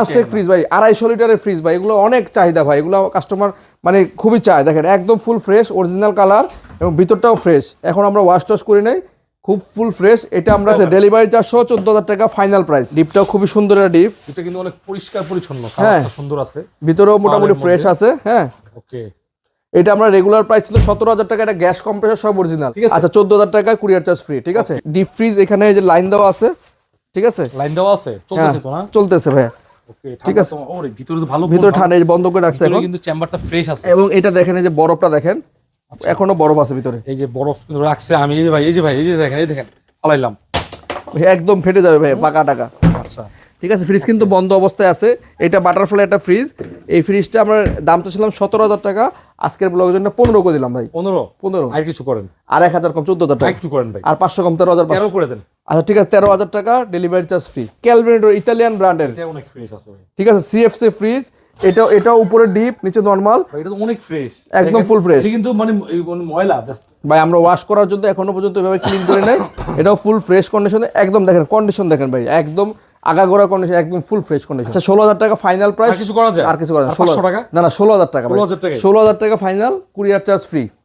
ট্রান্সটেক fridge ভাই আড়াইশো লিটারের ফ্রিজ ভাই এগুলো অনেক চাহিদা ভাই এগুলো কাস্টমার মানে খুবই চায়। দেখেন একদম ফুল ফ্রেশ অরিজিনাল কালার এবং ভিতরটাও ফ্রেশ এখন আমরা ওয়াশ টশ করি নাই খুব ফুল ফ্রেশ এটা আমরা ডেলিভারি চারশো চোদ্দ হাজার টাকা ফাইনাল প্রাইস ডিপটাও খুবই সুন্দর একটা ডিপ এটা কিন্তু অনেক পরিষ্কার পরিচ্ছন্ন হ্যাঁ। সুন্দর আছে। ভিতরেও মোটামুটি ফ্রেশ আছে হ্যাঁ। ওকে এটা আমরা রেগুলার প্রাইস ছিল সতেরো হাজার টাকা এটা গ্যাস কম্প্রেসার সব অরিজিনাল ঠিক আছে। আচ্ছা চোদ্দ হাজার টাকা কুরিয়ার চার্জ ফ্রি ঠিক আছে? ডিপ ফ্রিজ এখানে যে লাইন দেওয়া আছে ঠিক আছে? লাইন দেওয়া আছে? চলতেছে তো না? চলতেছে ভাইয়া। হ্যাঁ। ঠিক আছে। ওরে ভিতরে তো ভালো ভিতরে ঠান্ডা বন্ধ করে রাখছে এখন। কিন্তু চেম্বারটা ফ্রেশ আছে। এবং এটা দেখেন এই যে বরফটা দেখেন এখনও বরফ আছে ভিতরে। এই যে বরফ রাখছে আমি এই যে ভাই এই যে ভাই এই যে দেখেন এই দেখেন পালাইলাম একদম ফেটে যাবে ভাই পাকা টাকা। আচ্ছা। ঠিক আছে ফ্রিজ কিন্তু বন্ধ অবস্থায় আছে। এটা বাটারফ্লাই একটা ফ্রিজ এই ফ্রিজটা আমরা দামটা ছিলাম সতেরো হাজার টাকা। আজকের ব্লগের জন্য পনেরো করে দিলাম ভাই। পনেরো? পনেরো। আর কিছু করেন? আর এক হাজার কম চোদ্দ হাজার টাকা। একটু করেন ভাই। আর পাঁচশো কম তেরো হাজার করে দেন। আচ্ছা ঠিক আছে তেরো হাজার টাকা delivery charge free Kelvinator Italian ব্র্যান্ডের ফ্রেশ ঠিক আছে সিএফসি ফ্রিজ এটা এটা উপরে ডিপ নিচে নর্মাল এটা তো অনেক ফ্রেশ একদম full fresh। কিন্তু মানে মানে ময়লা ভাই আমরা ওয়াশ করার জন্য এখনও পর্যন্ত এভাবে ক্লিন করে নাই। এটাও ফুল ফ্রেশ কন্ডিশনে একদম দেখেন কন্ডিশন দেখেন ভাই একদম আগাগোড়া কন্ডিশন একদম ফুল ফ্রেশ কন্ডিশন আচ্ছা ষোলো হাজার টাকা ফাইনাল প্রাইস কিছু করা যায়? আর কিছু করা যায় ষোলো টাকা? না না ষোলো হাজার টাকা 16,000 টাকায়? ষোলো হাজার টাকা ফাইনাল কুরিয়ার চার্জ ফ্রি